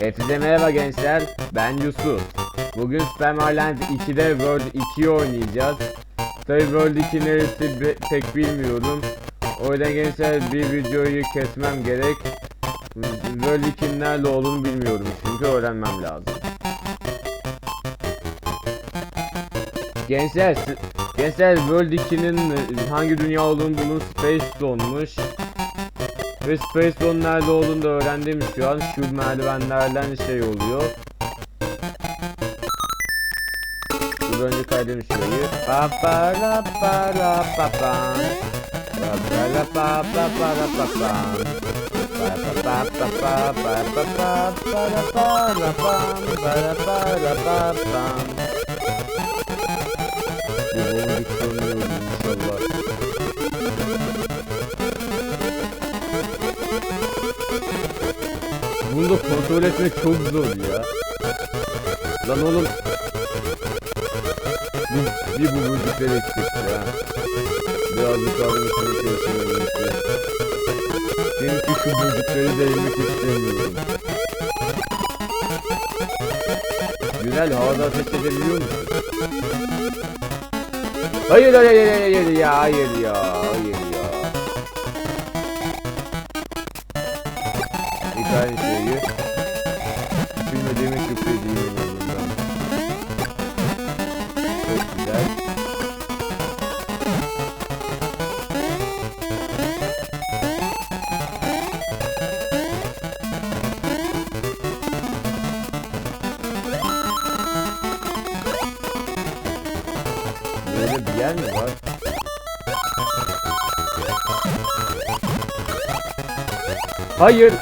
Hepinize merhaba gençler, ben Yusuf. Bugün Spam Island 2'de World 2'yi oynayacağız. Tabi World 2 neresi pek bilmiyorum. O yüzden gençler bir videoyu kesmem gerek. World 2'nin nerede olduğunu bilmiyorum çünkü öğrenmem lazım. Gençler, gençler World 2'nin hangi dünya olduğunu bulun Space Zone'muş. Ve Spaceball'un nerede olduğunu da öğrendim şu an. Şu merdivenlerden şey oluyor. Dur önce kaydedeyim şurayı. Pa pa la pa la pa pa. Pa pa la pa pa pa la pa pa. Bu bunu hiç inşallah. Bunu da kontrol etmek çok zor ya. Lan oğlum. Bir, bir bu vücutlar eksikti ha. Biraz yukarıdan üstüne çalışıyorum işte. Çünkü şu vücutları değmek istemiyorum. Güzel havada ateş edebiliyor musun? Hayır hayır hayır hayır ya hayır ya hayır Hayır.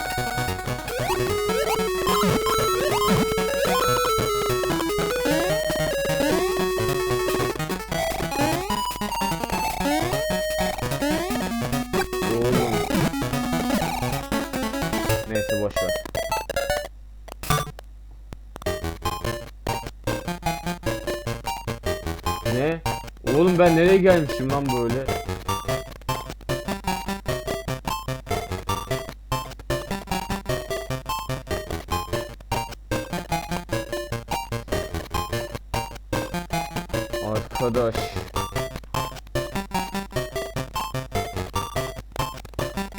Neyse boş ver. Ne? Oğlum ben nereye gelmişim lan böyle?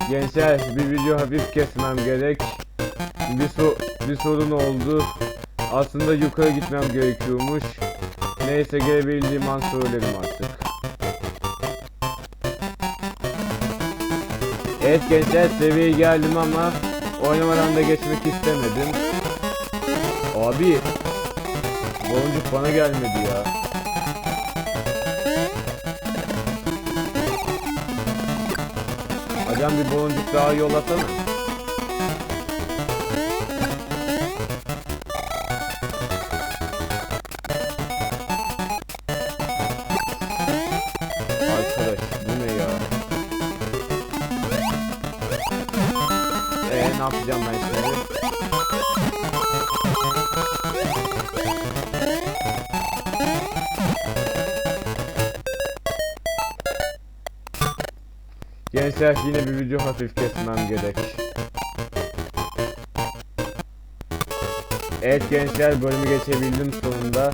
Gençler bir video hafif kesmem gerek. Bir, so bir sorun oldu. Aslında yukarı gitmem gerekiyormuş. Neyse gelebildiğim an söylerim artık. Evet gençler seviyeye geldim ama oynamadan da geçmek istemedim. Abi boncuk bana gelmedi ya. Hocam bir boncuk daha yollasana. Gençler yine bir video hafif kesmem gerek. Evet gençler bölümü geçebildim sonunda.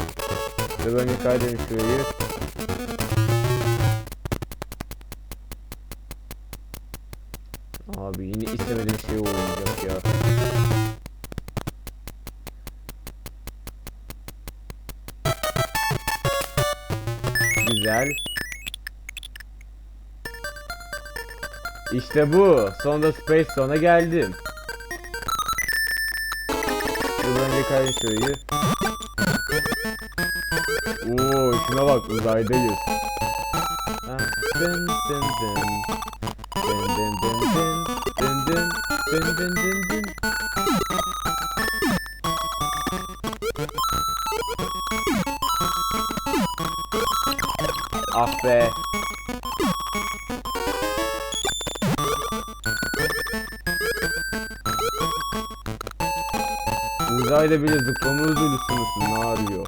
Ve bölümü kaydedin İşte bu. Sonunda Space Zone'a geldim. Dur önce kayın. Oo şuna bak uzaydayız. Dın dın dın. Dın dın dın dın. Dın dın. Dın dın dın dın. Ah be. Uzayda bile zıplama özürlüsü müsün? Mario.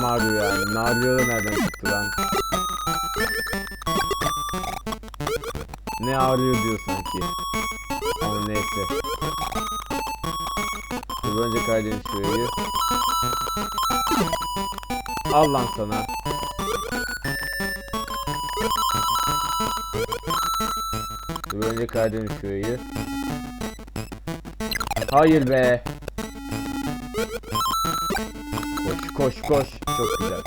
Mario yani. Mario da nereden çıktı lan? Ne ağrıyor diyor sanki. Ama neyse. Dur önce kaydedeyim şurayı. Al lan sana. Dur önce kaydedeyim şurayı. Hayır be. Koş koş koş. Çok güzel.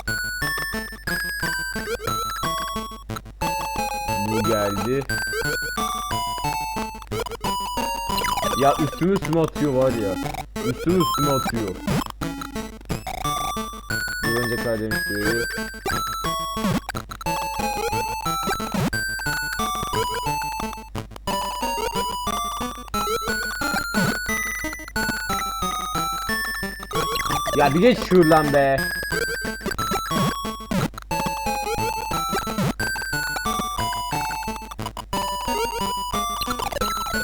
Bu geldi. Ya üstüme üstüme atıyor var ya. Üstüme üstüme atıyor. Bir önce kaydedeyim Ya bir geç şuradan be.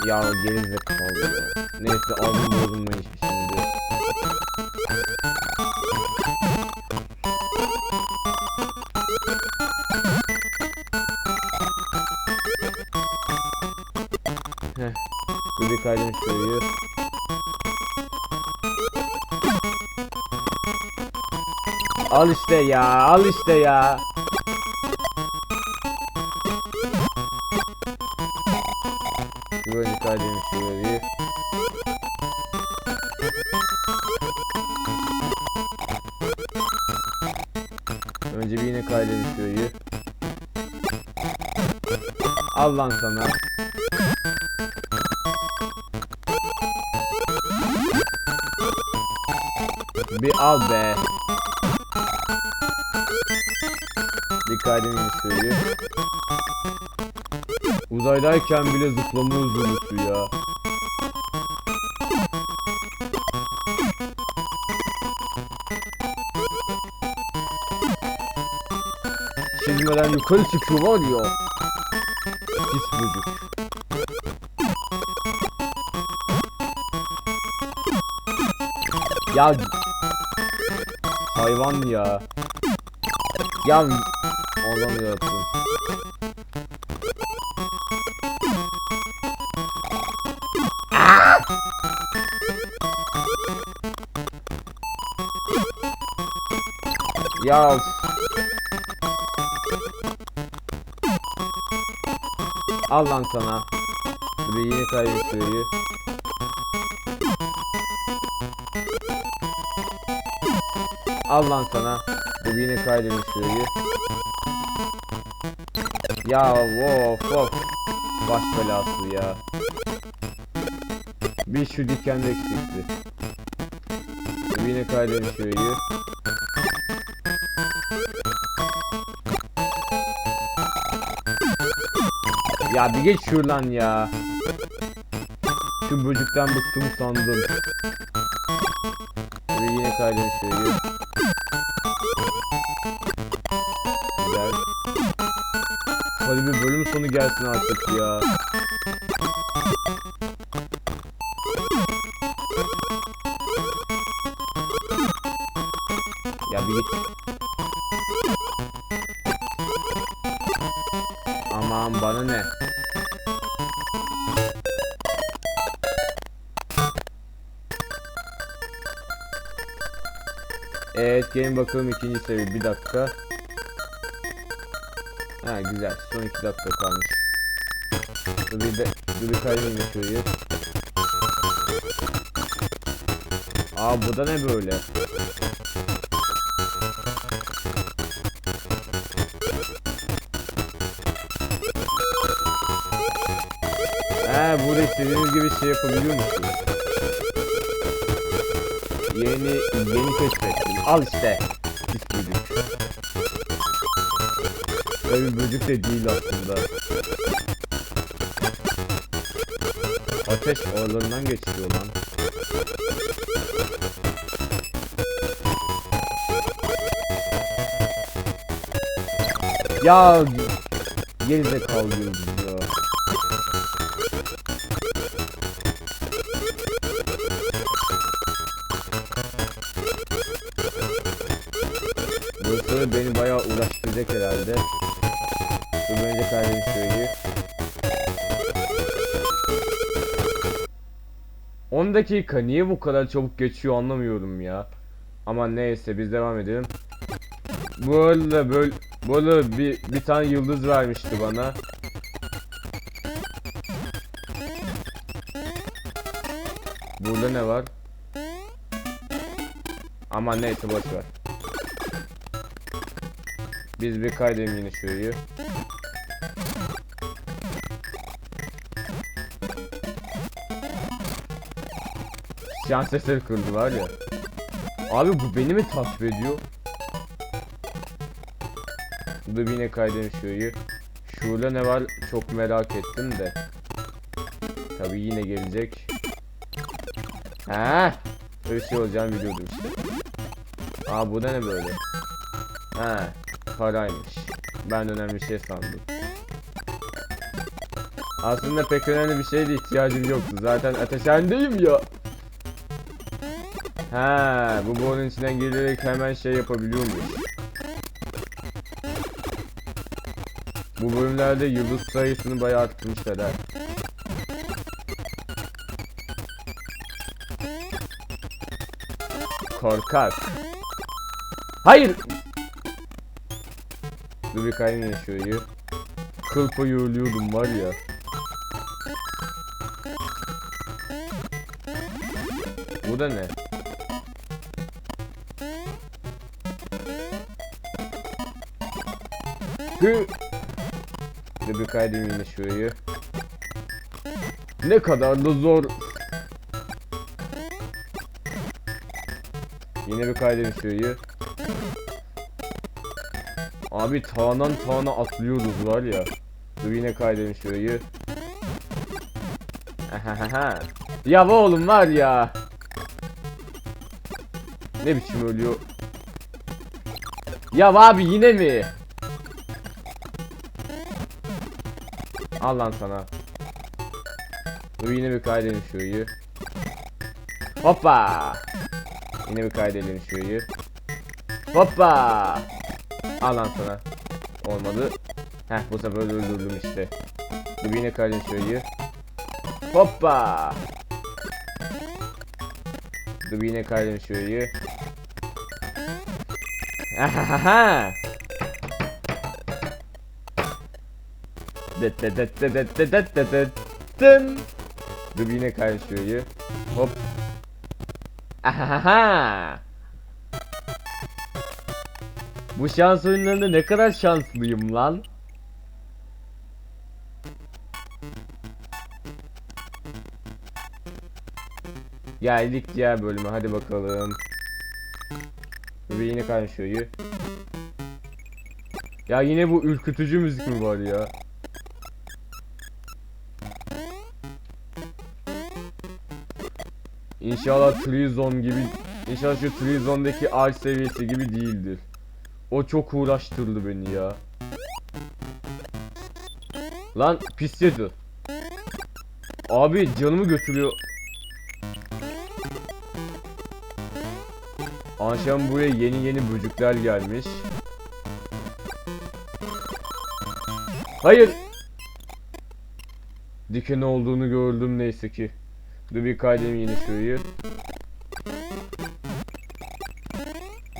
Ya geri zekalı ya. Neyse ağzım bozulmayış şimdi. Heh. Bir kaydım şurayı. Al işte ya, al işte ya. Böyle kaydedeyim şurayı. Önce bir yine kaydedeyim şurayı. Al lan sana. Bir al be. Kaydedeyim şurayı. Uzaydayken bile zıplama üzüntüsü ya. Çizmeden yukarı çıkıyor var ya. Pis çocuk. Ya hayvan ya. Ya Allah'ım yarabbim. Ya of. Al lan sana. Yine kaybediyor. Al lan sana. Bu yine kaydetmiş şurayı. Ya of of. Baş belası ya. Bir şu diken de eksikti. Yine kaydetmiş şurayı. Ya bir geç şuradan ya. Şu böcekten bıktım sandım. Ve yine kaydetmiş şurayı. Hadi bir bölüm sonu gelsin artık ya. Ya bir git. Aman bana ne? Evet gelin bakalım ikinci seviye bir dakika. Ha güzel son iki dakika kalmış. Dur bir de dur bir kaydedeyim şurayı. Aa bu da ne böyle? He burada istediğiniz gibi şey yapabiliyor musunuz? Yeni yeni keşfettim. Al işte. Öyle böcek de değil aslında. Ateş oralarından geçiyor lan. Ya gerizekalı diyoruz ya. Burası beni bayağı uğraştıracak herhalde. Dur önce kaydedeyim şurayı. 10 dakika niye bu kadar çabuk geçiyor anlamıyorum ya. Ama neyse biz devam edelim. Bu arada böyle arada bir, bir tane yıldız vermişti bana. Burada ne var? Ama neyse boş ver. Biz bir kaydedelim yine şurayı. Şans eseri kırdı var ya. Abi bu beni mi takip ediyor? Dur bir yine kaydedelim şurayı. Şurada ne var çok merak ettim de. Tabi yine gelecek. Ha, öyle şey olacağını biliyordum işte. Aa bu da ne böyle? Ha, paraymış. Ben önemli bir şey sandım. Aslında pek önemli bir şeye de ihtiyacım yoktu. Zaten ateşhanedeyim ya. Ha, bu borunun içinden gelerek hemen şey yapabiliyormuş. Bu bölümlerde yıldız sayısını bayağı arttırmışlar ha. Korkak. Hayır. Dur bir kaynayın şurayı. Kıl payı ölüyordum var ya. Bu da ne? Hı. Dur bir kaydayım yine şurayı. Ne kadar da zor. Yine bir kaydedin şurayı. Abi tağından tağına atlıyoruz var ya. Dur yine kaydedin şurayı. Ya oğlum var ya. Ne biçim ölüyor. Ya abi yine mi? Al lan sana. Dur yine bir kaydedelim şurayı. Hoppa. Yine bir kaydedelim şurayı. Hoppa. Al lan sana. Olmadı. Heh bu sefer öldürdüm işte. Dur yine kaydedelim şurayı. Hoppa. Dur yine kaydedelim şurayı. Ahahaha. Det det det det det det det det det Dın. Dur yine şurayı. Hop. Ahaha. Bu şans oyunlarında ne kadar şanslıyım lan. Geldik diğer bölüme hadi bakalım. Bir yine şurayı. Ya yine bu ürkütücü müzik mi var ya? İnşallah Trizon gibi İnşallah şu Trizon'daki ağaç seviyesi gibi değildir. O çok uğraştırdı beni ya. Lan pis yedi. Abi canımı götürüyor. Akşam buraya yeni yeni böcekler gelmiş. Hayır. Diken olduğunu gördüm neyse ki. Dur bir kaydedeyim yine şurayı.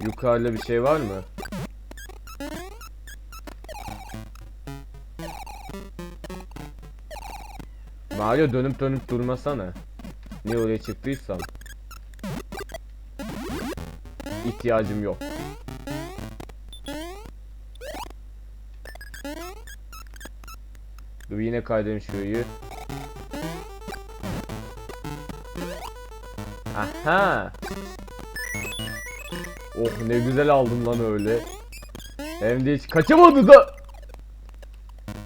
Yukarıda bir şey var mı? Mario dönüp dönüp durmasana. Niye oraya çıktıysam. İhtiyacım yok. Dur yine kaydedeyim şurayı. Aha. Oh ne güzel aldım lan öyle. Hem de hiç kaçamadı da.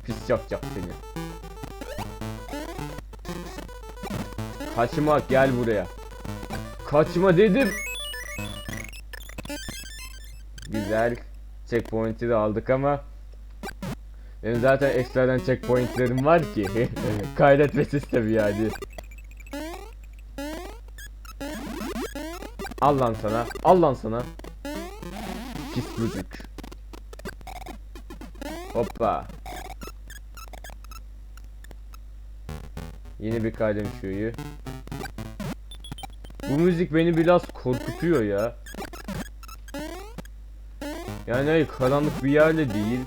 Pis yapacak seni. Kaçma gel buraya. Kaçma dedim. Güzel. Checkpoint'i de aldık ama benim zaten ekstradan checkpointlerim var ki kaydetme sistemi yani. Al lan sana. Al lan sana. Pis böcek. Hoppa. Yine bir kaydem şuyu. Bu müzik beni biraz korkutuyor ya. Yani hayır, karanlık bir yerle değil.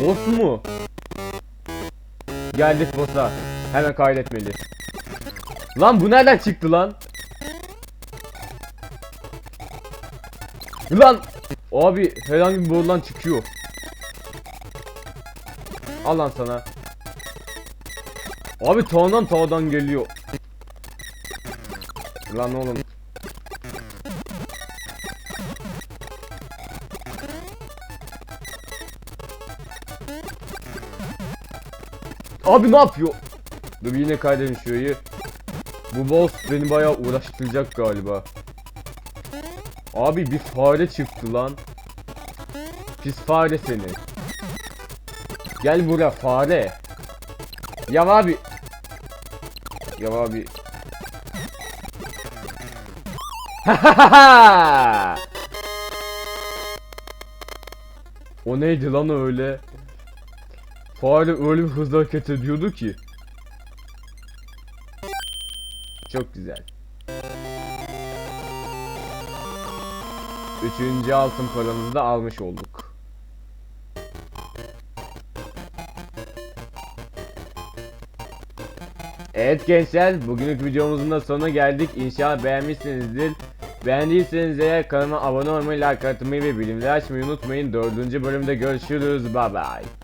Boss mu? Geldik boss'a. Hemen kaydetmeli. Lan bu nereden çıktı lan? Lan! Abi herhangi bir borudan çıkıyor. Al lan sana. Abi tağdan tağdan geliyor. Lan oğlum. Abi ne yapıyor? Dur yine kaydedelim şurayı. Bu boss beni bayağı uğraştıracak galiba. Abi bir fare çıktı lan. Pis fare seni. Gel buraya fare. Ya abi. Ya abi. o neydi lan öyle? Fare öyle bir hızlı hareket ediyordu ki. Çok güzel. Üçüncü altın paramızı da almış olduk. Evet gençler bugünlük videomuzun da sonuna geldik. İnşallah beğenmişsinizdir. Beğendiyseniz eğer kanalıma abone olmayı, like atmayı ve bildirimleri açmayı unutmayın. Dördüncü bölümde görüşürüz. Bye bye.